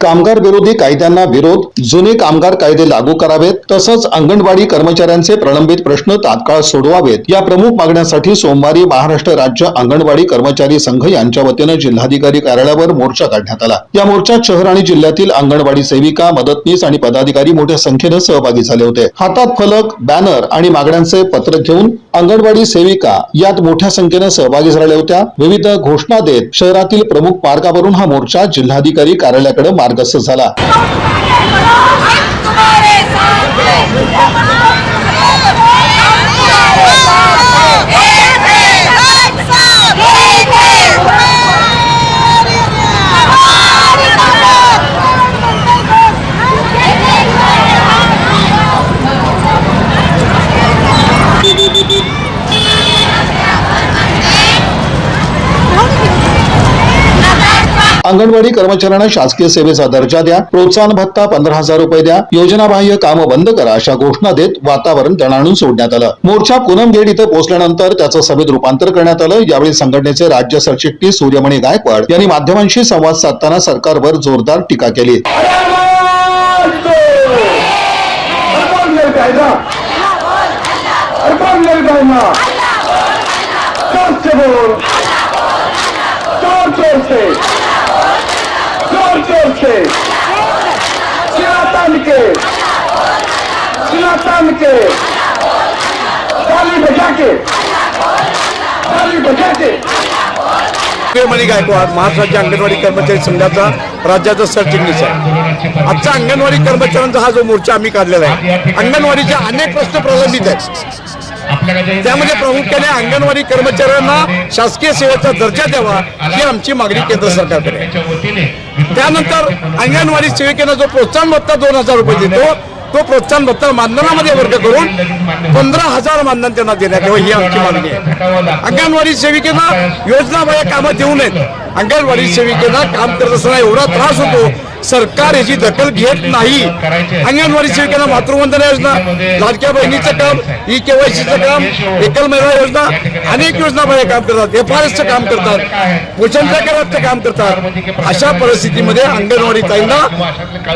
कामगार विरोधी कायद्यांना विरोध जुने कामगार कायदे लागू करावेत तसंच अंगणवाडी कर्मचाऱ्यांचे प्रलंबित प्रश्न तात्काळ सोडवावेत. या प्रमुख मागण्यांसाठी सोमवारी महाराष्ट्र राज्य अंगणवाडी कर्मचारी संघ यांच्या वतीनं जिल्हाधिकारी कार्यालयावर मोर्चा काढण्यात आला. या मोर्चात शहर आणि जिल्ह्यातील अंगणवाडी सेविका मदतनीस आणि पदाधिकारी मोठ्या संख्येनं सहभागी झाले होते. हातात फलक बॅनर आणि मागण्यांचे पत्र घेऊन अंगणवाडी सेविका यात मोठ्या संख्येनं सहभागी झाल्या होत्या. विविध घोषणा देत शहरातील प्रमुख मार्गावरून हा मोर्चा जिल्हाधिकारी कार्यालयाकडे मार्गस्थ झाला तुम्हारे साथ हैं एक है हम सब एक है हमारी अंगणवाडी कर्मचाऱ्यांना शासकीय सेवेचा दर्जा द्या प्रोत्साहन भत्ता पंधरा हजार रुपये द्या योजनाबाह्य कामं बंद करा अशा घोषणा देत वातावरण दणाणून सोडण्यात आलं मोर्चा पूनम गेट इथं पोहोचल्यानंतर त्याचं सभेत रूपांतर करण्यात आलं यावेळी संघटनेचे राज्य सरचिटणीस सूर्यमणी गायकवाड यांनी माध्यमांशी संवाद साधताना सरकारवर जोरदार टीका केली अर्पण कायदा अर्पण कायदा जोर से बोल जोर जोर ताली बजा ताली बजा मणी गायकवाड महाराष्ट्राच्या अंगणवाडी कर्मचारी संघाचा राज्याचा सरचिटणीस आहे. आजचा अंगणवाडी कर्मचाऱ्यांचा हा जो मोर्चा आम्ही काढलेला आहे अंगणवाडीचे अनेक प्रश्न प्रलंबित आहेत. त्यामध्ये प्रामुख्याने अंगणवाडी कर्मचाऱ्यांना शासकीय सेवेचा दर्जा द्यावा ही आमची मागणी केंद्र सरकारकडे आहे. त्यानंतर अंगणवाडी सेविकेनं जो प्रोत्साहन भत्ता दोन हजार रुपये देतो तो प्रोत्साहन भत्ता मानधनामध्ये वर्ग करून पंधरा हजार मानधन त्यांना देण्यात यावं ही आमची मागणी आहे. अंगणवाडी सेविकेला योजनाबाह्य कामं देऊ नयेत. अंगणवाडी सेविकेला काम करत असताना एवढा त्रास होतो. सरकार याची दखल घेत नाही. अंगणवाडी सेविकांना मातृवंदना योजना लाडक्या बहिणीचं काम ई केवायसीचं काम एकल महिला योजना अनेक योजना बाहेर काम करतात. एफ आर एसचं काम करतात. पोषण प्रकाराचं काम करतात. अशा परिस्थितीमध्ये अंगणवाडी ताईंना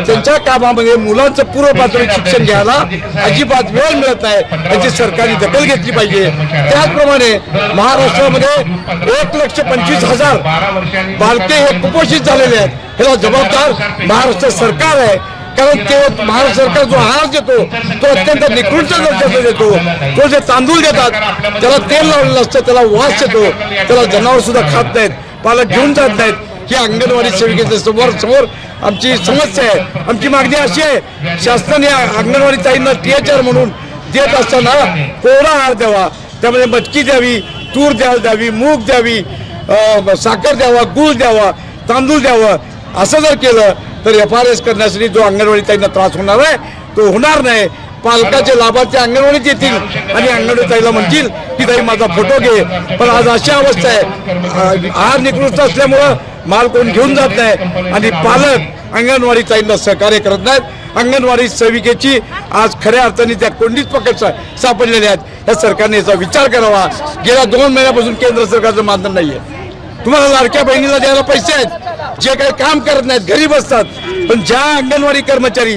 त्यांच्या कामामध्ये मुलांचं पूर्व प्राथमिक शिक्षण घ्यायला अजिबात वेळ मिळत नाही. याची सरकारने दखल घेतली पाहिजे. त्याचप्रमाणे महाराष्ट्रामध्ये एक लक्ष पंचवीस हजार बालके हे कुपोषित झालेले आहेत. ह्याला जबाबदार महाराष्ट्र सरकार आहे. कारण ते महाराष्ट्र सरकार जो आहार देतो तो अत्यंत निकृष्ट दर्जाचा देतो. तो जे तांदूळ देतात त्याला तेल लावलेलं असतं त्याला वास येतो. त्याला जनावर सुद्धा खात नाहीत पालक घेऊन जात नाहीत. ही अंगणवाडी सेविकेच्या समोर समोर आमची समस्या आहे. आमची मागणी अशी आहे शासनाने अंगणवाडी ताईंना टीएचआर म्हणून देत असताना कोरा आहार द्यावा. त्यामध्ये मटकी द्यावी तूर द्यायला द्यावी मूग द्यावी साखर द्यावा गूळ द्यावा तांदूळ द्यावा. असं जर केलं तर एफ आर एस करण्यासाठी जो अंगणवाडी ताईंना त्रास होणार आहे तो होणार नाही. पालकाचे लाभार्थी अंगणवाडीत येतील आणि अंगणवाडी ताईला म्हणतील की ताई माझा फोटो घे. पण आज अशी अवस्था आहे. अ, आहार निकृष्ट असल्यामुळं माल कोण घेऊन जात नाही आणि पालक अंगणवाडी ताईंना सहकार्य करत नाहीत. अंगणवाडी सेविकेची आज खऱ्या अर्थाने त्या कोंडीत पकड सापडलेल्या आहेत. या सरकारने याचा विचार करावा. गेल्या दोन महिन्यापासून केंद्र सरकारचं मानधन नाहीये. तुम्हाला लाडक्या बहिणीला द्यायला पैसे आहेत. जे काही काम करत नाहीत घरी बसतात पण ज्या अंगणवाडी कर्मचारी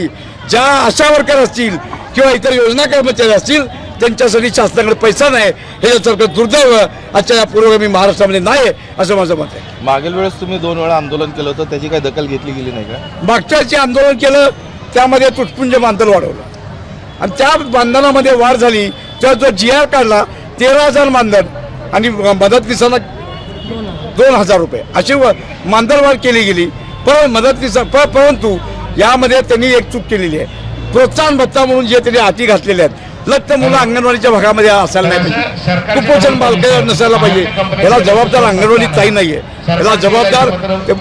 ज्या आशा वर्कर असतील किंवा इतर योजना कर्मचारी असतील त्यांच्यासाठी शासनाकडे पैसा नाही. हे सरकार दुर्दैव आजच्या या पुरोगामी महाराष्ट्रामध्ये नाही असं माझं मत आहे. मागील वेळेस तुम्ही दोन वेळा आंदोलन केलं होतं त्याची काही दखल घेतली गेली नाही का? मागच्या वर्षी आंदोलन केलं त्यामध्ये तुटपुंज बांधल वाढवलं. आणि त्या बांधनामध्ये वाढ झाली तेव्हा जो जी आर काढला तेरा हजार मानधन आणि मदतनीसांना दोन हजार रुपये. अशी व- मानधन वाढ केली गेली. पण मदतनीसा प- परंतु यामध्ये त्यांनी एक चूक केलेली आहे. प्रोत्साहन भत्ता म्हणून जे त्यांनी हाती घातलेले आहेत लग्न मुलं अंगणवाडीच्या भागामध्ये असायला नाही पाहिजे. कुपोषण बालकावर नसायला पाहिजे. याला जबाबदार अंगणवाडी ताई नाहीये. याला जबाबदार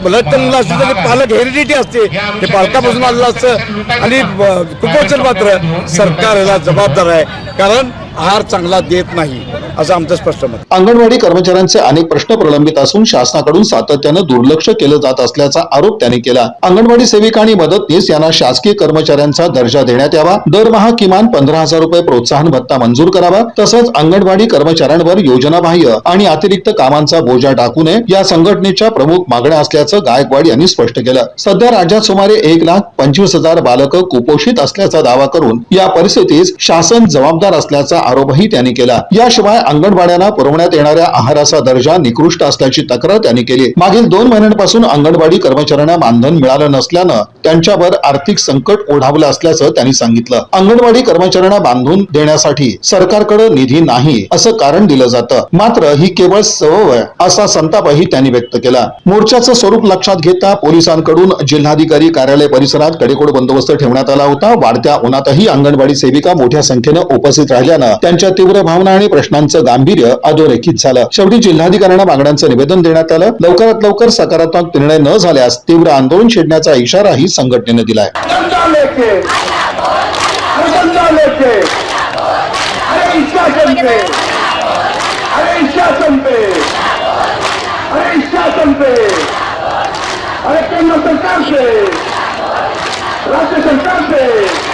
लग्न मुलं असतील तर पालक हेरिडिटी असते. ते पालकापासून आलेलं असतं. आणि कुपोषण मात्र सरकार याला जबाबदार आहे. कारण आहार चांगला देत नाही असं आमचं स्पष्ट मत अंगणवाडी कर्मचाऱ्यांचे अनेक प्रश्न प्रलंबित असून शासनाकडून सातत्यानं दुर्लक्ष केलं जात असल्याचा आरोप त्यांनी केला. अंगणवाडी सेविका आणि मदतनीस यांना शासकीय कर्मचाऱ्यांचा दर्जा देण्यात यावा. दरमहा किमान पंधरा हजार रुपये प्रोत्साहन भत्ता मंजूर करावा. तसंच अंगणवाडी कर्मचाऱ्यांवर योजनाबाह्य आणि अतिरिक्त कामांचा बोजा टाकू नये या संघटनेच्या प्रमुख मागण्या असल्याचं गायकवाड यांनी स्पष्ट केलं. सध्या राज्यात सुमारे एक लाख पंचवीस हजार बालकं कुपोषित असल्याचा दावा करून या परिस्थितीस शासन जबाबदार असल्याचा आरोपही त्यांनी केला. याशिवाय अंगणवाड्यांना पुरवण्यात येणाऱ्या आहाराचा दर्जा निकृष्ट असल्याची तक्रार त्यांनी केली. मागील दोन महिन्यांपासून अंगणवाडी कर्मचाऱ्यांना मानधन मिळालं नसल्यानं त्यांच्यावर आर्थिक संकट ओढावलं असल्याचं त्यांनी सांगितलं. अंगणवाडी कर्मचाऱ्यांना बांधून देण्यासाठी सरकारकडे निधी नाही असं कारण दिलं जातं. मात्र ही केवळ सवय असा संतापही त्यांनी व्यक्त केला. मोर्चाचं स्वरूप लक्षात घेता पोलिसांकडून जिल्हाधिकारी कार्यालय परिसरात कडेकोड बंदोबस्त ठेवण्यात आला होता. वाढत्या उन्हातही अंगणवाडी सेविका मोठ्या संख्येनं उपस्थित राहिल्यानं त्यांच्या तीव्र भावना आणि प्रश्नांचं गांभीर्य अधोरेखित झालं. शेवटी जिल्हाधिकाऱ्यांना मागण्यांचं निवेदन देण्यात आलं. लवकरात लवकर सकारात्मक निर्णय न झाल्यास तीव्र आंदोलन छेडण्याचा इशाराही संघटनेनं दिलाय. अरे सरकार से!